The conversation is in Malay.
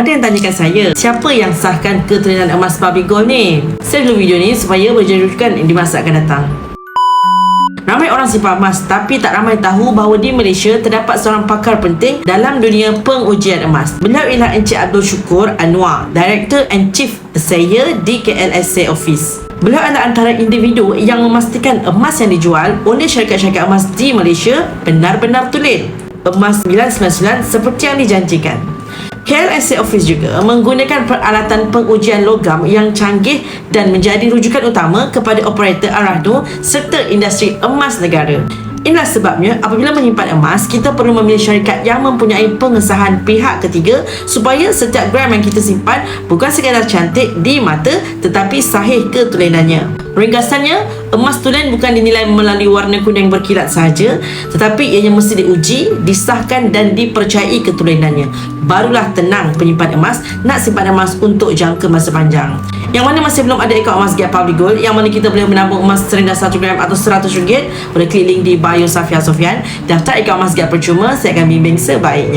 Ada yang tanyakan saya, siapa yang sahkan keturunan emas Barbie Gold ni? Saya dulu video ni supaya berjaya rujukan di masa akan datang. Ramai orang simpan emas tapi tak ramai tahu bahawa di Malaysia terdapat seorang pakar penting dalam dunia pengujian emas. Beliau ialah Encik Abdul Syukur Anwar, Director and Chief Assayer di KLSA Office. Beliau adalah antara individu yang memastikan emas yang dijual oleh syarikat-syarikat emas di Malaysia benar-benar tulen. Emas 999 seperti yang dijanjikan. KLSA Office juga menggunakan peralatan pengujian logam yang canggih dan menjadi rujukan utama kepada operator Arahno serta industri emas negara. Inilah sebabnya apabila menyimpan emas, kita perlu memilih syarikat yang mempunyai pengesahan pihak ketiga supaya setiap gram yang kita simpan bukan sekadar cantik di mata tetapi sahih ketulenannya. Ringkasannya, emas tulen bukan dinilai melalui warna kuning berkilat sahaja tetapi ianya mesti diuji, disahkan dan dipercayai ketulenannya. Barulah tenang penyimpan emas nak simpan emas untuk jangka masa panjang. Yang mana masih belum ada akaun emas Gap Public Gold yang mana kita boleh menabung emas serendah 1 gram atau 100 ringgit boleh klik link di bio Safia Sofian. Daftar akaun emas Gap percuma saya akan bimbing sebaiknya